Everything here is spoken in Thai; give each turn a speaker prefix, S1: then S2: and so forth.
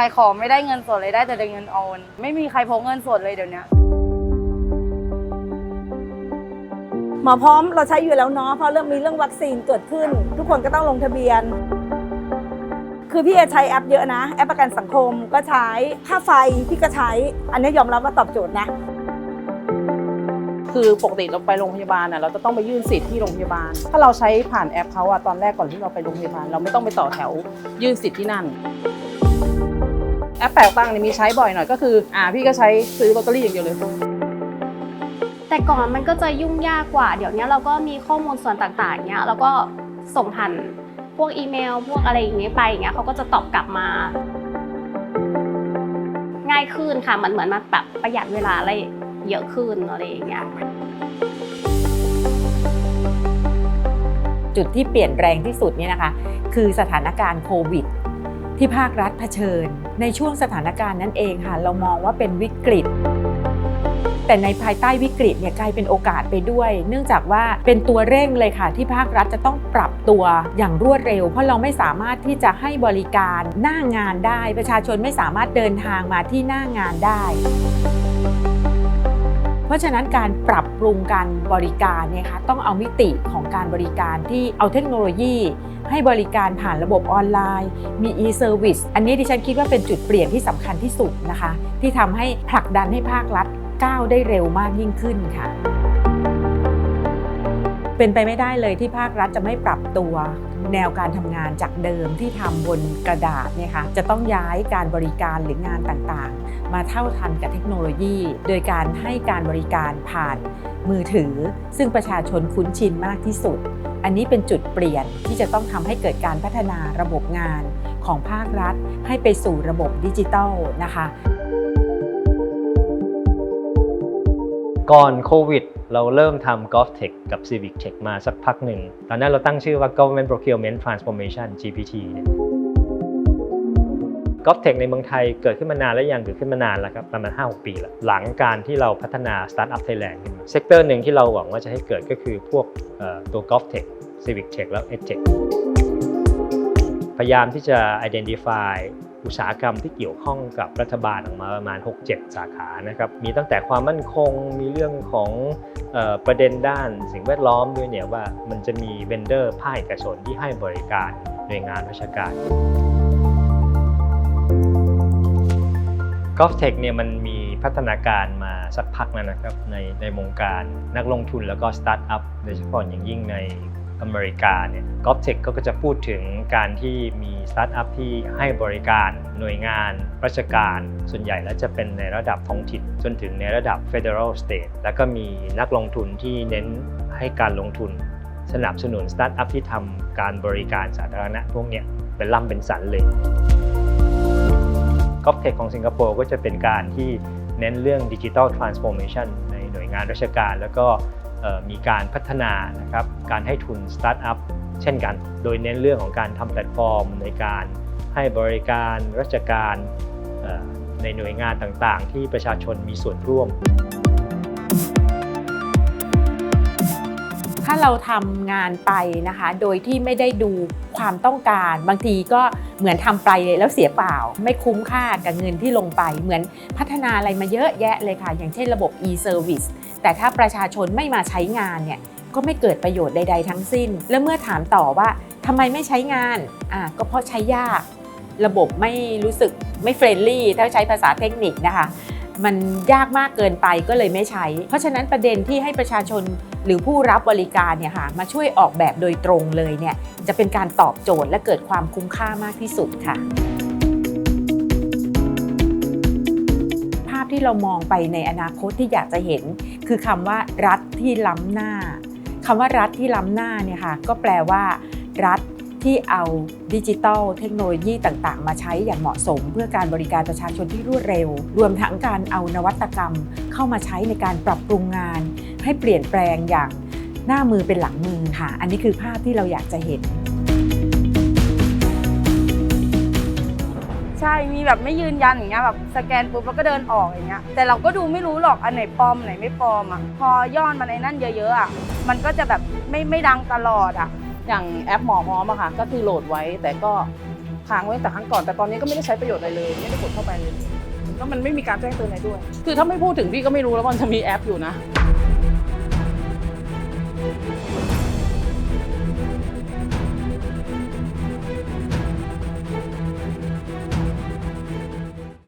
S1: ขายของไม่ได้เงินสดเลยได้แต่เงินโอน ไม่มีใครพกเงินสดเลยเดี๋ยวนี้
S2: หมอพร้อมเราใช้อยู่แล้วเนาะเพราะเริ่มมีเรื่องวัคซีนเกิดขึ้น ทุกคนก็ต้องลงทะเบียน คือพี่จะใช้แอปเยอะนะ แอปประกันสังคมก็ใช้ค่าไฟพี่ก็ใช้ อันนี้ยอมรับว่าตอบโจทย์นะ
S3: คือปกติเราไปโรงพยาบาลน่ะเราจะต้องไปยื่นสิทธิ์ที่โรงพยาบาล ถ้าเราใช้ผ่านแอปเขาอะตอนแรกก่อนที่เราไปโรงพยาบาล เราไม่ต้องไปต่อแถวยื่นสิทธิ์ที่นั่นแอ ปแปลกตังค์เนี่ยมีใช้บ่อยหน่อยก็คืออ่าพี่ก็ใช้ซื้อลอตเตอรี่อย่างเดียวเลย
S4: แต่ก่อนมันก็จะยุ่งยากกว่า เดี๋ยวนี้เราก็มีข้อมูลส่วนต่างๆเนี้ยแล้วก็ส่งผ่านพวกอีเมล พวกอะไรอย่างเงี้ยไปอย่างเงี้ยเขาก็จะตอบกลับมา ง่ายขึ้นค่ะมันเหมือนมาแบบประหยัดเวลาอะไรเยอะขึ้นอะไรอย่างเงี้ย
S5: จุดที่เปลี่ยนแรงที่สุดเนี่ยนะคะ คือสถานการณ์โควิด ที่ภาครัฐเผชิญ ในช่วงสถานการณ์นั้นเองค่ะเรามองว่าเป็นวิกฤต แต่ในภายใต้วิกฤตเนี่ยกลายเป็นโอกาสไปด้วย เนื่องจากว่าเป็นตัวเร่งเลยค่ะ ที่ภาครัฐจะต้องปรับตัวอย่างรวดเร็ว เพราะเราไม่สามารถที่จะให้บริการหน้างานได้ ประชาชนไม่สามารถเดินทางมาที่หน้างานได้ เพราะฉะนั้นการปรับปรุงการบริการเนี่ยค่ะต้องเอามิติของการบริการที่เอาเทคโนโลยี ให้บริการผ่านระบบออนไลน์ มี e-service อันนี้ดิฉันคิดว่าเป็นจุดเปลี่ยนที่สำคัญที่สุดนะคะ ที่ทำให้ผลักดันให้ภาครัฐก้าวได้เร็วมากยิ่งขึ้นค่ะเป็นไปไม่ได้เลยที่ภาครัฐจะไม่ปรับตัว แนวการทำงานจากเดิมที่ทำบนกระดาษเนี่ยค่ะจะต้องย้ายการบริการหรืองานต่างๆ มาเท่าทันกับเทคโนโลยี โดยการให้การบริการผ่านมือถือ ซึ่งประชาชนคุ้นชินมากที่สุด อันนี้เป็นจุดเปลี่ยนที่จะต้องทำให้เกิดการพัฒนาระบบงานของภาครัฐ ให้ไปสู่ระบบดิจิทัลนะคะ
S6: ก่อนโควิด เราเริ่มทำ Golf Tech กับ Civic Tech มาสักพักหนึ่ง ตอนนั้นเราตั้งชื่อว่า Government Procurement Transformation GPT เนี่ย Golf Tech ในเมืองไทยเกิดขึ้นมานานแล้วยังเกิดขึ้นมานานแล้วครับประมาณ5-6 ปีแล้ว หลังการที่เราพัฒนา Startup Thailand ขึ้นมาเซกเตอร์หนึ่งที่เราหวังว่าจะให้เกิดก็คือพวกตัว Golf Tech Civic Tech แล้ว EdTech พยายามที่จะ identify อุตสาหกรรมที่เกี่ยวข้องกับรัฐบาลออกมาประมาณ 6-7 สาขานะครับมีตั้งแต่ความมั่นคงมีเรื่องของออประเด็นด้านสิ่งแวดล้อมด้วยเนี่ยว่ามันจะมีเวนเดอร์ภาคเอกชนที่ให้บริการหน่วยงานราชการ g o f t e c h เนี่ยมันมีพัฒนาการมาสักพักแล้วนะครับในในวงการนักลงทุนแล้วก็สตาร์ทอัพโดยเฉพาะอย่างยิ่งใน อเมริกาเนี่ย g o f t e c h ก็จะพูดถึงการที่มีสตาร์ทอัพที่ให้บริการหน่วยงานราชการ ส่วนใหญ่แล้วจะเป็นในระดับท้องถิ่นจนถึงในระดับ Federal State แล้วก็มีนักลงทุนที่เน้นให้การลงทุน สนับสนุนสตาร์ทอัพที่ทำการบริการสาธารณะพวกเนี้ยเป็นล่ำเป็นสันเลย g o f t e c h ของสิงคโปร์ก็จะเป็นการที่เน้นเรื่องดิจิ t a ลทรานส์ฟอร์เมชันในหน่วยงานราชการ แล้วก็ มีการพัฒนานะครับการให้ทุนสตาร์ทอัพเช่นกัน โดยเน้นเรื่องของการทำแพลตฟอร์ม ในการให้บริการราชการในหน่วยงานต่างๆ ที่ประชาชนมีส่วนร่วม
S5: เราทำงานไปนะคะ โดยที่ไม่ได้ดูความต้องการ บางทีก็เหมือนทำไปแล้วเสียเปล่า ไม่คุ้มค่ากับเงินที่ลงไป เหมือนพัฒนาอะไรมาเยอะแยะเลยค่ะ อย่างเช่นระบบ e-service แต่ถ้าประชาชนไม่มาใช้งานเนี่ยก็ไม่เกิดประโยชน์ใด ๆ ทั้งสิ้น แล้วเมื่อถามต่อว่าทำไมไม่ใช้งานอะก็เพราะใช้ยาก ระบบไม่รู้สึกไม่เฟรนลี่ถ้าใช้ภาษาเทคนิคนะคะ มันยากมากเกินไปก็เลยไม่ใช้ เพราะฉะนั้นประเด็นที่ให้ประชาชนหรือผู้รับบริการเนี่ยค่ะมาช่วยออกแบบโดยตรงเลยเนี่ยจะเป็นการตอบโจทย์และเกิดความคุ้มค่ามากที่สุดค่ะ ภาพที่เรามองไปในอนาคตที่อยากจะเห็น คือคำว่ารัฐที่ล้ำหน้าคำว่ารัฐที่ล้ำหน้าเนี่ยค่ะก็แปลว่า รัฐ ที่เอาดิจิทัลเทคโนโลยีต่าง ๆ มาใช้อย่างเหมาะสม เพื่อการบริการประชาชนที่รวดเร็ว รวมทั้งการเอานวัตกรรม เข้ามาใช้ในการปรับปรุงงาน ให้เปลี่ยนแปลงอย่างหน้ามือเป็นหลังมือค่ะ อันนี้คือภาพที่เราอยากจะเห็น
S1: ใช่ มีแบบไม่ยืนยันอย่างเงี้ยแบบสแกนปุ๊บแล้วก็เดินออกอย่างเงี้ย แต่เราก็ดูไม่รู้หรอกอันไหนปลอมอันไหนไม่ปลอมอะ พอยอดมันนั่นเยอะๆอะ มันก็จะแบบไม่ไม่ดังตลอดอะ
S3: อย่างแอปหมอพร้อมอะค่ะ ก็คือโหลดไว้แต่ก็ค้างไว้แต่ครั้งก่อน แต่ตอนนี้ก็ไม่ได้ใช้ประโยชน์อะไรเลย ไม่ได้กดเข้าไปเลยแล้วมันไม่มีการแจ้งเตือนอะไรด้วย คือถ้าไม่พูดถึงพี่ก็ไม่รู้แล้วว่ามันจะมีแอปอยู่นะ